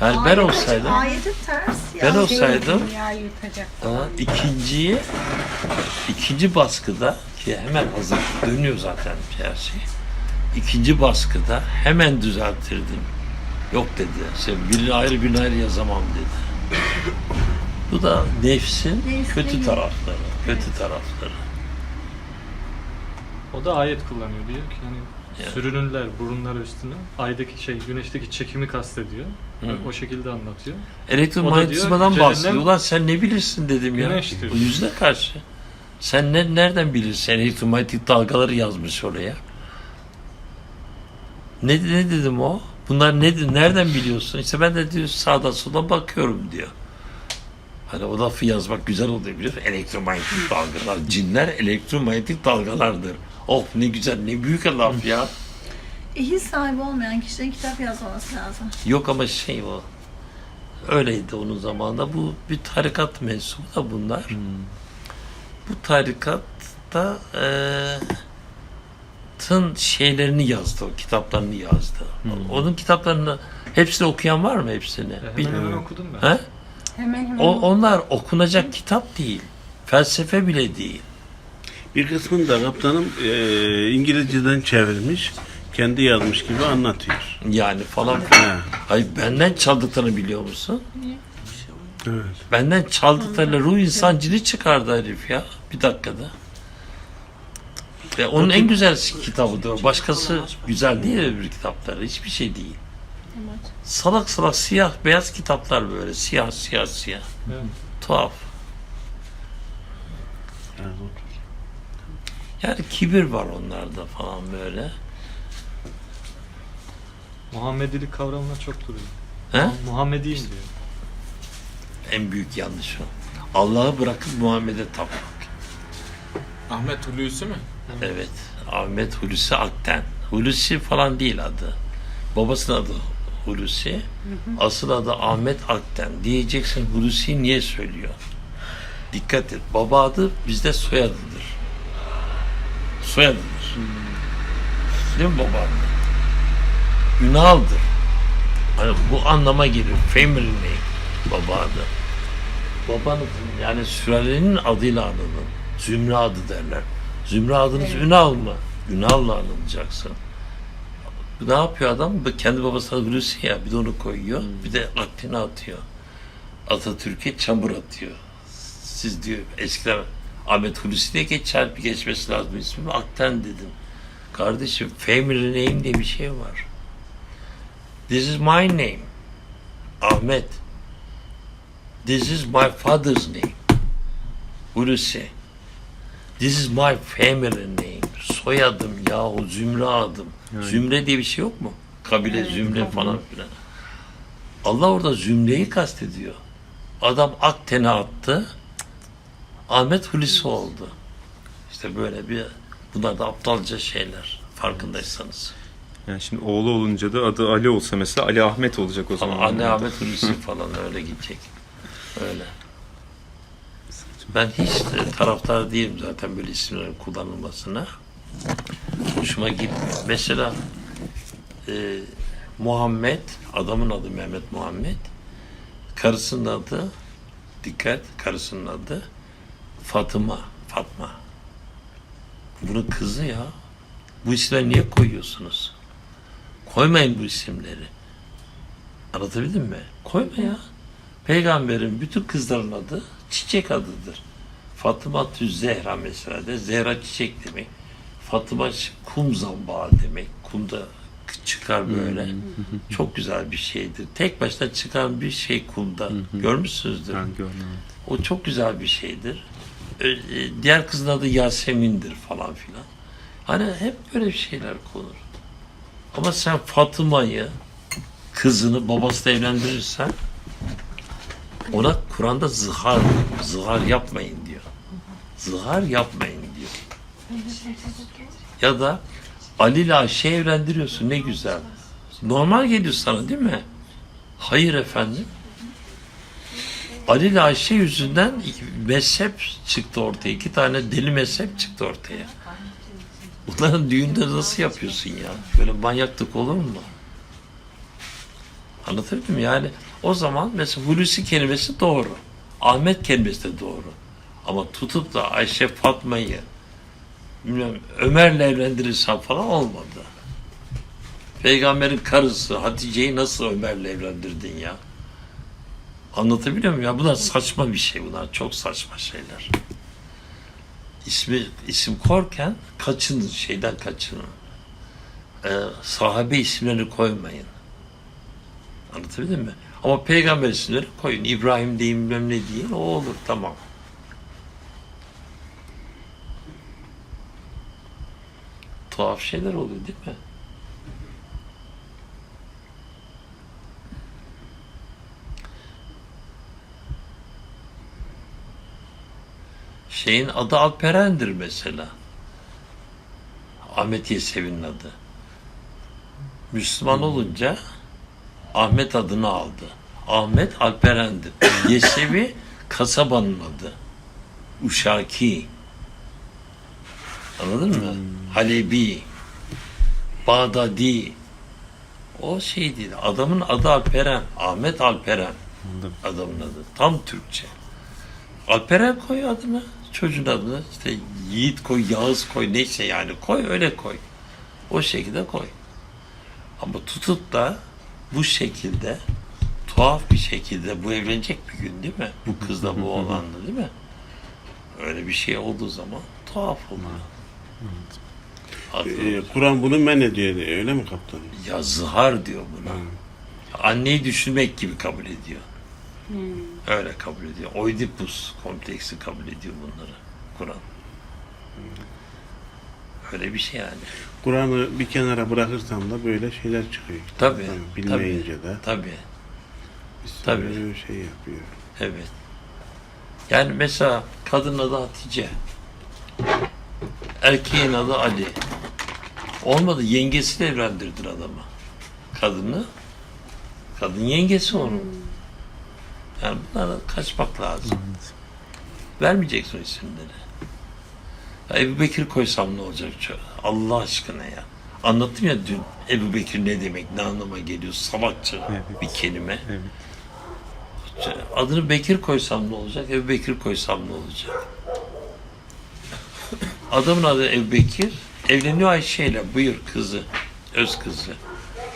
Yani ben olsaydım, Ayeti ters ya. ben olsaydım yutacak. İkinciyi ikinci baskıda ki hemen hazır dönüyor zaten her şey. İkinci baskıda hemen düzelttirdim. Yok dedi. Sen birini ayrı birini ayrı yazamam dedi. Bu da nefsin Nefsine kötü tarafları. Kötü tarafları. O da ayet kullanıyor diyor ki hani Ya. sürünürler burunları üstüne aydaki şey güneşteki çekimi kastediyor. Hı. O şekilde anlatıyor. Elektromanyetizmadan cehennem- bahsediyor. Ulan sen ne bilirsin dedim ya. Güneştir. Bu yüzüne karşı. Sen ne, nereden bilirsin? Elektromanyetik dalgaları yazmış oraya. Ne, ne dedim o? Bunlar ne, nereden biliyorsun? İşte ben de diyor sağdan sola bakıyorum diyor. Hani o lafı yazmak güzel oluyor biliyor musun? Elektromanyetik dalgalar. Cinler elektromanyetik dalgalardır. Oh ne güzel ne büyük laf ya. E, his sahibi olmayan kişilerin kitap yazmaması lazım. Yok ama şey o. Öyleydi onun zamanında. Bu bir tarikat mensubu da bunlar. Bu tarikatta eee tın şeylerini yazdı, o kitaplarını yazdı. Onun kitaplarını hepsini okuyan var mı hepsini? E, hemen hemen okudum ben. He? Hemen hemen. O, onlar okunacak kitap değil. Felsefe bile değil. Bir kısmını da kaptanım e, İngilizceden çevirmiş. Kendi yazmış gibi anlatıyor. Yani falan filan. Hayır benden çaldıklarını biliyor musun? Evet. Benden çaldıklarıyla ruh insan cini çıkardı herif ya. Bir dakikada. Ve onun en güzel kitabıdır. Başkası güzel değil öbür kitapları. Hiçbir şey değil. Salak salak siyah beyaz kitaplar böyle. Siyah siyah siyah. Evet. Tuhaf. Evet. Yani kibir var onlarda falan böyle. Muhammedilik kavramına çok duruyor. He? Muhammediyim diyor. En büyük yanlış o. Allah'ı bırakıp Muhammed'e tapmak. Ahmet Hulusi mi? Evet. Ahmet Hulusi Akten. Hulusi falan değil adı. Babasının adı Hulusi. Asıl adı Ahmet Akten. Diyeceksin Hulusi niye söylüyor? Dikkat et. Baba adı bizde soyadıdır. Soyadıdır. Değil mi baba adı? Ünaldır. Hani bu anlama geliyor. Family name. Baba adı. Babanın yani sülalenin adıyla anılın. Zümre adı derler. Zümre adınız Ünal mı? Ünal'la anılacaksın. Ne yapıyor adam? Kendi babasına Hulusi ya bir de onu koyuyor. Bir de Akden'e atıyor. Atatürk'e çamur atıyor. Siz diyor eskiden Ahmet Hulusi diye geçer bir geçmesi lazım ismimi Akten dedim. Kardeşim family name diye bir şey var. This is my name. Ahmet. This is my father's name. Hulusi. This is my family name. Soyadım yahu zümre adım. Zümre diye bir şey yok mu? Kabile zümre falan filan. Allah orada zümreyi kastediyor. Adam Akten'e attı. Ahmet Hulusi oldu. İşte böyle bir bunlar da aptalca şeyler farkındaysanız. Yani şimdi oğlu olunca da adı Ali olsa mesela Ali Ahmet olacak o zaman. Ama anne Ahmet Hulusi falan öyle gidecek. Öyle. Ben hiç de taraftar değilim zaten böyle isimlerin kullanılmasına. Hoşuma gitmiyor. Mesela e, Muhammed, adamın adı Mehmet Muhammed. Karısının adı, dikkat, karısının adı Fatıma, Fatma. Bunun kızı ya. Bu isimleri niye koyuyorsunuz? Koymayın bu isimleri. Anlatabildim mi? Koyma ya. Peygamberin bütün kızların adı çiçek adıdır. Fatıma Tü Zehra mesela de Zehra çiçek demek. Fatıma kum zambağı demek. Kumda çıkar böyle. Çok güzel bir şeydir. Tek başına çıkan bir şey kumda. Görmüşsünüzdür. Ben görmedim. O çok güzel bir şeydir. Ö- e, Diğer kızın adı Yasemin'dir falan filan. Hani hep böyle şeyler konur. Ama sen Fatıma'yı kızını babasıyla evlendirirsen ona Kur'an'da zihar zihar yapmayın diyor. Zihar yapmayın diyor. Ya da Ali ile Ayşe evlendiriyorsun ne güzel. Normal geliyor sana değil mi? Hayır efendim. Ali ile Ayşe yüzünden mezhep çıktı ortaya. İki tane deli mezhep çıktı ortaya. Bunların düğünde nasıl yapıyorsun ya? Böyle manyaklık olur mu? Anlatabildim? Yani o zaman mesela Hulusi kelimesi doğru. Ahmet kelimesi de doğru. Ama tutup da Ayşe Fatma'yı bilmem Ömer'le evlendirirsen falan olmadı. Peygamberin karısı Hatice'yi nasıl Ömer'le evlendirdin ya? Anlatabiliyor muyum ya? Bunlar saçma bir şey. Bunlar çok saçma şeyler. İsmi, isim korken kaçının, şeyden kaçının. Ee, sahabe isimlerini koymayın. Anlatabildim mi? Ama peygamber isimleri koyun. İbrahim deyin bilmem ne deyin. O olur tamam. Tuhaf şeyler oluyor değil mi? Şeyin adı Alperen'dir mesela. Ahmet Yesevi'nin adı. Müslüman olunca Ahmet adını aldı. Ahmet Alperen'dir. Yesevi kasabanın adı. Uşaki. Anladın mı? Halebi. Bağdadi. O şey değil. Adamın adı Alperen. Ahmet Alperen. Adamın adı. Tam Türkçe. Alperen koy adını. Çocuğun adını. işte Yiğit koy, Yağız koy. Neyse yani koy öyle koy. O şekilde koy. Ama tutup da bu şekilde tuhaf bir şekilde bu evlenecek bir gün değil mi? Bu kızla bu oğlanla değil mi? Öyle bir şey olduğu zaman tuhaf oluyor. Ee, Kur'an bunu men ediyor öyle mi kaptanım? Ya zihar diyor buna. Anneyi düşünmek gibi kabul ediyor. Öyle kabul ediyor. Oidipus kompleksi kabul ediyor bunları. Kur'an. Öyle bir şey yani. Kur'an'ı bir kenara bırakırsam da böyle şeyler çıkıyor. Tabii. Yani tabii, bilmeyince de Tabii. bir sürü tabii. şey yapıyor. Evet. Yani mesela kadın adı Hatice. Erkeğin adı Ali. Olmadı yengesiyle evlendirdin adamı. Kadını. Kadın yengesi onun. Yani bunlara kaçmak lazım. Vermeyeceksin o isimleri. Ya Ebu Bekir koysam ne olacak? Allah aşkına ya. Anlattım ya dün Ebu Bekir ne demek, ne anlama geliyor, salakça Evet. bir kelime. Evet. Adını Bekir koysam ne olacak? Ebu Bekir koysam ne olacak? Adamın adı Ebu Bekir. Evleniyor Ayşe ile. Buyur kızı. Öz kızı.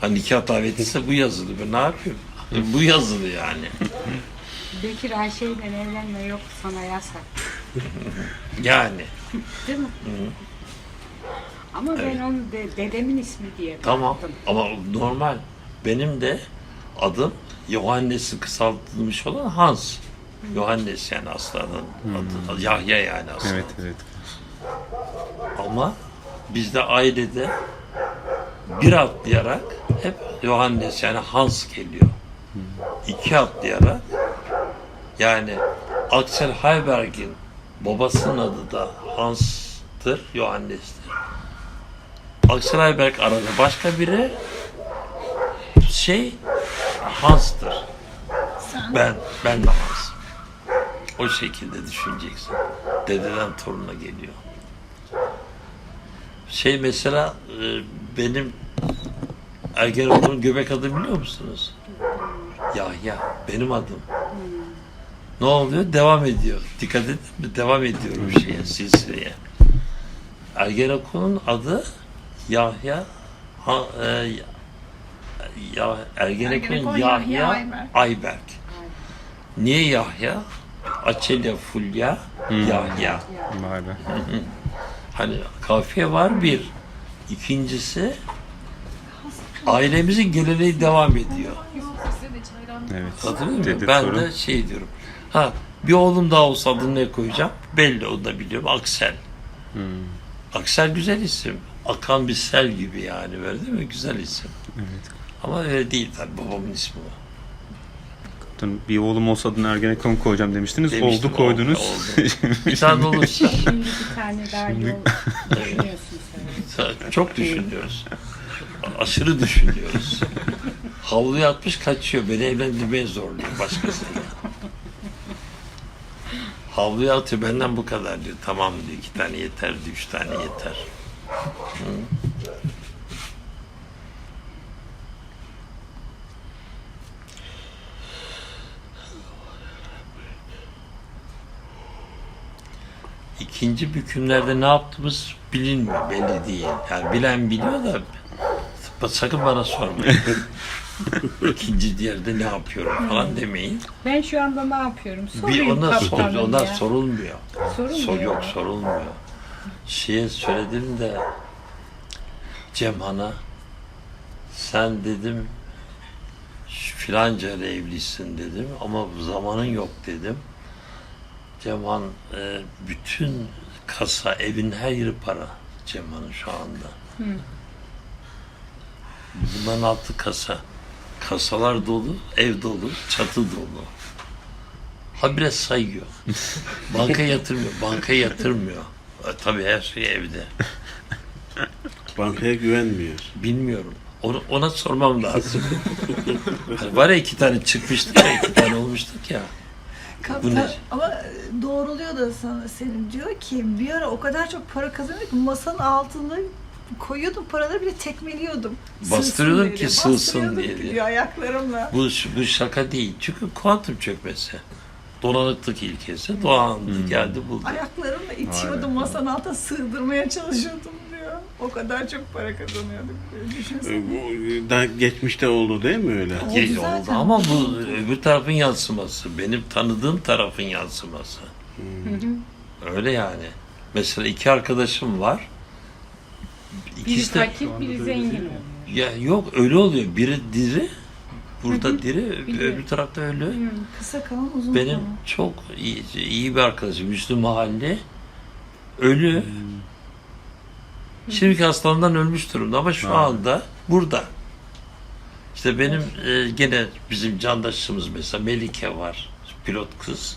Ha, nikah daveti ise bu yazılı. Ben ne yapayım? Bu yazılı yani. Bekir Ayşe'yle evlenme yok sana yasak. Yani. Değil mi? Ama ben onu de- dedemin ismi diye Tamam. bıraktım. Ama normal. Benim de adım Yohannes'i kısaltılmış olan Hans. Yohannes yani aslanın adı. Yahya yani aslında. Evet evet. Ama bizde ailede bir atlayarak hep Yohannes yani Hans geliyor. İki atlayarak yani Axel Heiberg'in babasının adı da Hans'tır, Yohannes'tir. Axel Heiberg arada başka biri şey Hans'tır. Sen Ben, ben de Hans. O şekilde düşüneceksin. Dededen toruna geliyor. Şey mesela e, benim Ergenekon'un göbek adı biliyor musunuz? Yahya. Benim adım. Ne oluyor? Devam ediyor. Dikkat edin mi? Devam ediyorum şeye, silsileye. Ergenekon'un adı Yahya ha, e, ya, Ergenekon, Ergenekon Yahya, Yahya Ayberk. Ayberk. Niye Yahya? Açelya Fulya Yahya. Vay be. Hani kafiye var bir. İkincisi ailemizin geleneği devam ediyor. Evet. Mı? Dede ben de şey diyorum. Ha bir oğlum daha olsa adını ne koyacağım? Belli o da biliyorum. Aksel. Hmm. Aksel güzel isim. Akan bir sel gibi yani böyle değil mi? Güzel isim. Evet. Ama öyle değil tabii babamın ismi o. Bir oğlum olsa adını Ergenekon koyacağım demiştiniz. Demiştim, oldu koydunuz. oldu, Bir tane olursa Şimdi bir tane daha yol düşünüyorsun sen. çok düşünüyoruz. Aşırı düşünüyoruz. Havluya atmış kaçıyor. Beni evlendirmeye zorluyor başkasıyla havluya atıyor benden bu kadar diyor. Tamam diyor iki tane yeter diyor üç tane yeter. İkinci bükümlerde ne yaptığımız bilinmiyor belli değil. Yani bilen biliyor da sakın bana sormayın. İkinci yerde ne yapıyorum falan demeyin. Ben şu anda ne yapıyorum? Bir Sorayım ona sor, kaptanım ona ya. sorulmuyor. Sorulmuyor. Sor, yok sorulmuyor. Şeye söyledim de Cemhan'a sen dedim şu filanca ile evlisin dedim ama zamanın yok dedim. Cemhan e, bütün kasa evin her yeri para Cemhan'ın şu anda. Bunların altı kasa. Kasalar dolu, ev dolu, çatı dolu. Habire sayıyor. Banka yatırmıyor, banka yatırmıyor. E, tabii her şey evde. Bankaya güvenmiyor. Bilmiyorum. Onu, ona sormam lazım. hani var ya iki tane çıkmıştık ya, iki tane olmuştuk ya. Kaptan, ne? ama doğruluyor da sana Selim diyor ki bir ara o kadar çok para kazanıyor ki masanın altına koyuyordum paraları bile tekmeliyordum. Bastırıyordum Sığsın ki diye. sığsın diye diye. diyor ayaklarımla. Bu, bu şaka değil. Çünkü kuantum çökmesi. Dolanıklık ilkesi. Doğandı, geldi buldu. Ayaklarımla itiyordum masanın altına sığdırmaya çalışıyordum diyor. O kadar çok para kazanıyorduk. E. Bu daha geçmişte oldu değil mi öyle? Oldu Geç zaten. oldu ama bu öbür tarafın yansıması. Benim tanıdığım tarafın yansıması. Öyle yani. Mesela iki arkadaşım var. Biri de fakir, biri zengin oluyor. ya yok öyle oluyor. Biri diri, burada diri, biliyorum. öbür tarafta ölü. Kısa kalan uzun Benim kalan. çok iyi, iyi bir arkadaşım Müslüm Mahalle ölü. Şimdiki hastalığından ölmüş durumda ama şu anda burada. İşte benim e, gene bizim candaşımız mesela Melike var. Pilot kız.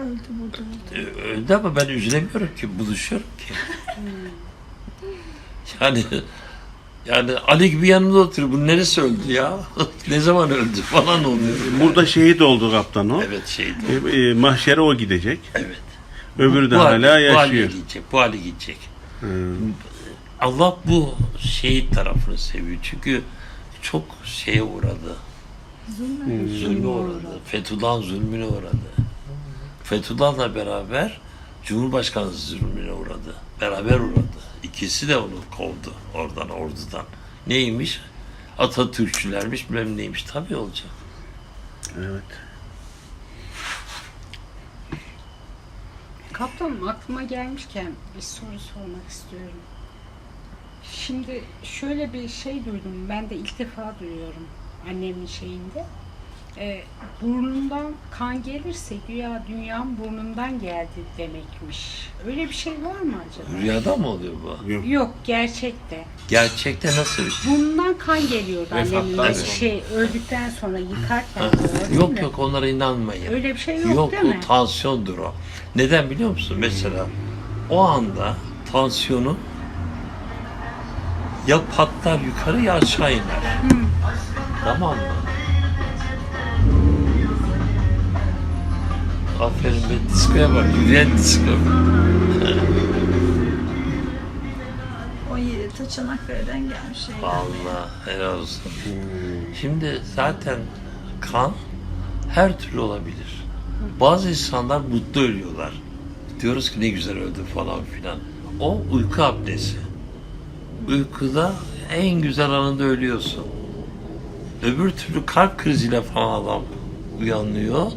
Öldü burada. Öldü ama ben üzülemiyorum ki, buluşuyorum ki. yani yani Ali gibi yanımda oturuyor. Bu neresi öldü ya? ne zaman öldü falan oluyor. Burada şehit oldu kaptan o. Evet şeydi. E, e, mahşere o gidecek. Evet. Öbürü de Bu hala Bu hale yaşıyor. gidecek. Bu hale gidecek. Hı. Allah bu şehit tarafını seviyor. Çünkü çok şeye uğradı. Zulme. Zulme uğradı. Fethullah'ın zulmüne uğradı. Fethullah'la beraber Cumhurbaşkanı zulmüne uğradı. Beraber uğradı. İkisi de onu kovdu oradan, ordudan. Neymiş? Atatürkçülermiş, bilmem neymiş. Tabii olacak. Evet. Kaptanım aklıma gelmişken bir soru sormak istiyorum. Şimdi şöyle bir şey duydum. Ben de ilk defa duyuyorum annemin şeyinde. Ee, burnundan kan gelirse güya dünyanın burnundan geldi demekmiş. Öyle bir şey var mı acaba? Rüyada mı oluyor bu? Yok gerçekte. Gerçekte nasıl bir şey? Burnundan kan geliyordu Vefattan annemin sonra. şey öldükten sonra yıkarken. Yok yok onlara inanmayın. Öyle bir şey yok, Yok değil mi? o tansiyondur o. Neden biliyor musun? Mesela o anda tansiyonun ya patlar yukarı ya aşağı iner. Tamam mı? Aferin be diskoya bak. Yürüyen disko. 17 ta Çanakkale'den gelmiş şey. Allah helal olsun. Şimdi zaten kan her türlü olabilir. Bazı insanlar mutlu ölüyorlar. Diyoruz ki ne güzel öldü falan filan. O uyku apnesi. Uykuda en güzel anında ölüyorsun. Öbür türlü kalp kriziyle falan adam uyanıyor.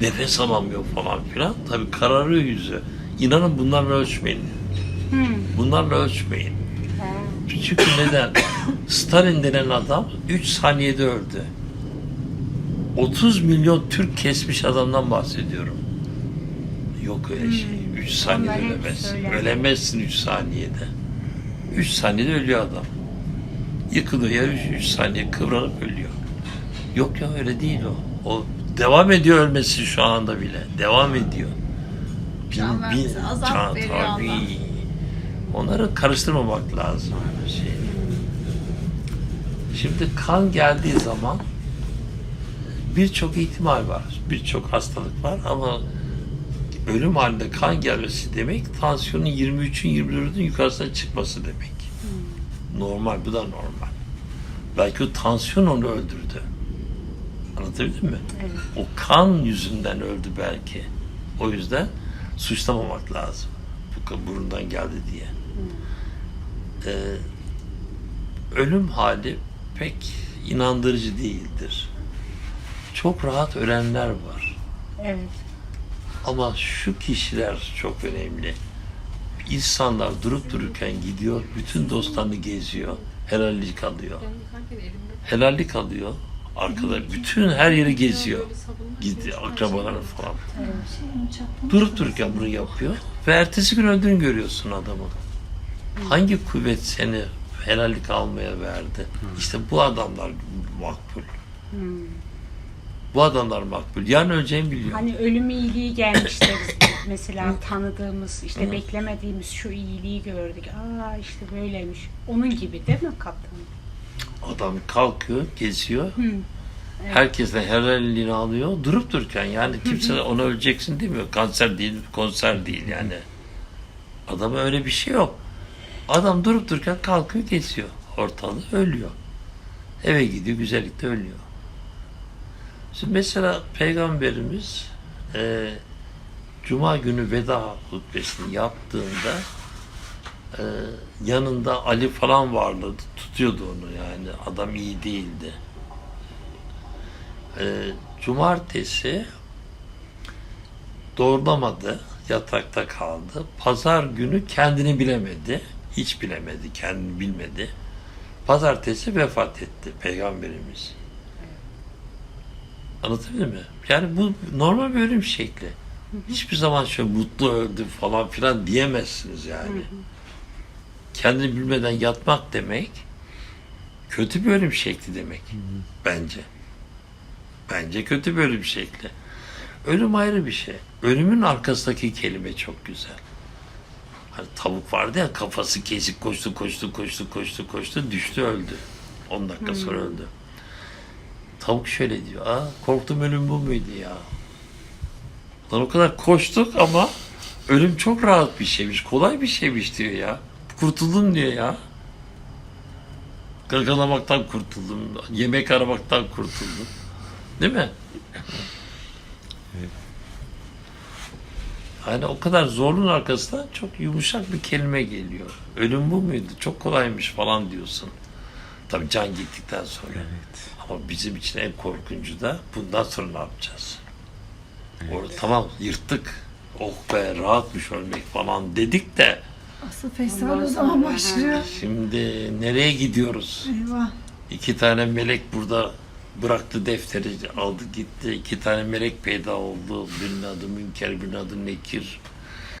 Nefes alamıyor falan filan. Tabii kararıyor yüzü. İnanın bunlarla ölçmeyin. Bunlarla ölçmeyin. Çünkü neden? Stalin denen adam 3 saniyede öldü. 30 milyon Türk kesmiş adamdan bahsediyorum. Yok öyle şey. 3 saniyede Onlar hep ölemezsin. Ölemezsin 3 saniyede. 3 saniyede ölüyor adam. Yıkılıyor ya 3 saniye kıvranıp ölüyor. Yok ya öyle değil o. O devam ediyor ölmesi şu anda bile. Devam ediyor. Can vermesi, azap can- tabii. Onları karıştırmamak lazım. Şey. Şimdi kan geldiği zaman birçok ihtimal var. Birçok hastalık var ama ölüm halinde kan gelmesi demek tansiyonun 23'ün 24'ün yukarısına çıkması demek. Normal, bu da normal. Belki o tansiyon onu öldürdü. Anlatabildim mi? Evet. O kan yüzünden öldü belki. O yüzden suçlamamak lazım. bu burundan geldi diye. Ee, ölüm hali pek inandırıcı değildir. Çok rahat ölenler var. Evet. Ama şu kişiler çok önemli. İnsanlar durup dururken gidiyor, bütün dostlarını geziyor, helallik alıyor. Helallik alıyor, arkada bütün her yeri geziyor. Gidiyor, akrabaları falan. Durup dururken bunu yapıyor ve ertesi gün öldüğünü görüyorsun adamın. Hangi kuvvet seni helallik almaya verdi? İşte bu adamlar makbul. Bu adamlar makbul. Yarın öleceğini biliyor. Hani ölüm iyiliği gelmiştir. Mesela tanıdığımız, işte beklemediğimiz şu iyiliği gördük. Aa işte böyleymiş. Onun gibi değil mi kaptan? Adam kalkıyor, geziyor. Herkesten helalliğini alıyor. Durup dururken yani kimse de ona öleceksin demiyor. Kanser değil, konser değil yani. Adama öyle bir şey yok. Adam durup dururken kalkıyor, geziyor. Ortalığı ölüyor. Eve gidiyor, güzellikte ölüyor. Şimdi mesela Peygamberimiz e, Cuma günü veda hutbesini yaptığında e, yanında Ali falan vardı. Tutuyordu onu yani. Adam iyi değildi. E, cumartesi doğrulamadı. Yatakta kaldı. Pazar günü kendini bilemedi. Hiç bilemedi. Kendini bilmedi. Pazartesi vefat etti Peygamberimiz. Anlatabildim mi? Yani bu normal bir ölüm şekli. Hiçbir zaman şöyle mutlu öldü falan filan diyemezsiniz yani. Kendini bilmeden yatmak demek kötü bir ölüm şekli demek. Bence. Bence kötü bir ölüm şekli. Ölüm ayrı bir şey. Ölümün arkasındaki kelime çok güzel. Hani tavuk vardı ya kafası kesik koştu koştu koştu koştu koştu düştü öldü. 10 dakika sonra öldü. Tavuk şöyle diyor. Aa, korktum ölüm bu muydu ya? Lan o kadar koştuk ama ölüm çok rahat bir şeymiş. Kolay bir şeymiş diyor ya. Kurtuldum diyor ya. Gagalamaktan kurtuldum. Yemek aramaktan kurtuldum. Değil mi? Yani o kadar zorluğun arkasından çok yumuşak bir kelime geliyor. Ölüm bu muydu? Çok kolaymış falan diyorsun. Tabii can gittikten sonra. Ama bizim için en korkuncu da bundan sonra ne yapacağız? Orada tamam yırttık. Oh be rahatmış ölmek falan dedik de Asıl festival Ondan o zaman başlıyor. şimdi nereye gidiyoruz? Eyvah. İki tane melek burada bıraktı defteri aldı gitti. İki tane melek peyda oldu. Birinin adı Münker, birinin adı Nekir.